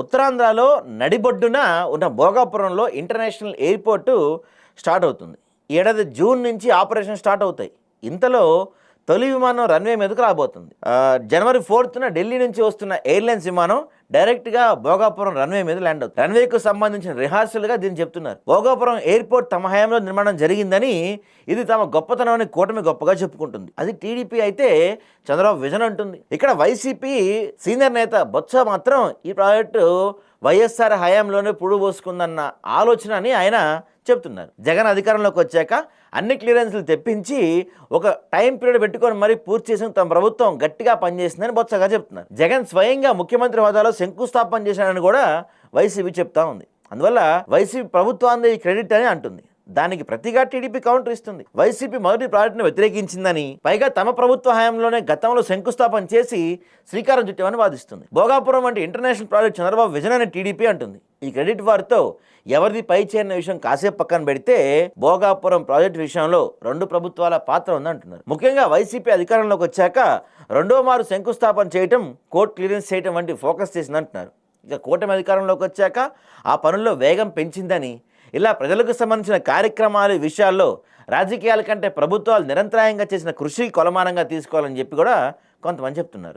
ఉత్తరాంధ్రలో నడిబొడ్డున ఉన్న భోగాపురంలో ఇంటర్నేషనల్ ఎయిర్పోర్టు స్టార్ట్ అవుతుంది. ఈ ఏడాది జూన్ నుంచి ఆపరేషన్ స్టార్ట్ అవుతాయి. ఇంతలో తొలి విమానం రన్వే మీదకు రాబోతుంది. జనవరి ఫోర్త్న ఢిల్లీ నుంచి వస్తున్న ఎయిర్లైన్స్ విమానం డైరెక్ట్గా భోగాపురం రన్వే మీద ల్యాండ్ అవుతుంది. రన్వేకు సంబంధించిన రిహార్సల్గా దీన్ని చెప్తున్నారు. భోగాపురం ఎయిర్పోర్ట్ తమ హయాంలో నిర్మాణం జరిగిందని ఇది తమ గొప్పతనాన్ని కూటమి గొప్పగా చెప్పుకుంటుంది. అది టీడీపీ అయితే చంద్రబాబు విజన్ అంటుంది. ఇక్కడ వైసీపీ సీనియర్ నేత బొత్స మాత్రం ఈ ప్రాజెక్టు వైఎస్ఆర్ హయాంలోనే పుడు పోసుకుందన్న ఆలోచన అని ఆయన చెప్తున్నారు. జగన్ అధికారంలోకి వచ్చాక అన్ని క్లియరెన్స్లు తెప్పించి ఒక టైం పీరియడ్ పెట్టుకొని మరీ పూర్తి చేసిన తమ ప్రభుత్వం గట్టిగా పనిచేసిందని బొత్సగా చెప్తున్నారు. జగన్ స్వయంగా ముఖ్యమంత్రి హోదాలో శంకుస్థాపన చేశాడని కూడా వైసీపీ చెప్తా ఉంది. అందువల్ల వైసీపీ ప్రభుత్వాన్ని క్రెడిట్ అని అంటుంది. దానికి ప్రతిగా టీడీపీ కౌంటర్ ఇస్తుంది. వైసీపీ మొదటి ప్రాజెక్టును వ్యతిరేకించిందని పైగా తమ ప్రభుత్వ హయాంలోనే గతంలో శంకుస్థాపన చేసి శ్రీకారం చుట్టామని వాదిస్తుంది. భోగాపురం వంటి ఇంటర్నేషనల్ ప్రాజెక్ట్ చంద్రబాబు విజన్ అని టీడీపీ అంటుంది. ఈ క్రెడిట్ వారితో ఎవరిది పై చేరిన విషయం కాసేపు పక్కన పెడితే భోగాపురం ప్రాజెక్టు విషయంలో రెండు ప్రభుత్వాల పాత్ర ఉందంటున్నారు. ముఖ్యంగా వైసీపీ అధికారంలోకి వచ్చాక రెండో మారు శంకుస్థాపన చేయటం కోర్టు క్లియరెన్స్ చేయటం వంటి ఫోకస్ చేసిందంటున్నారు. ఇక కూటమి అధికారంలోకి వచ్చాక ఆ పనుల్లో వేగం పెంచిందని ఇలా ప్రజలకు సంబంధించిన కార్యక్రమాలు విషయాల్లో రాజకీయాల కంటే ప్రభుత్వాలు నిరంతరాయంగా చేసిన కృషి కొలమానంగా తీసుకోవాలని చెప్పి కూడా కొంతమంది చెప్తున్నారు.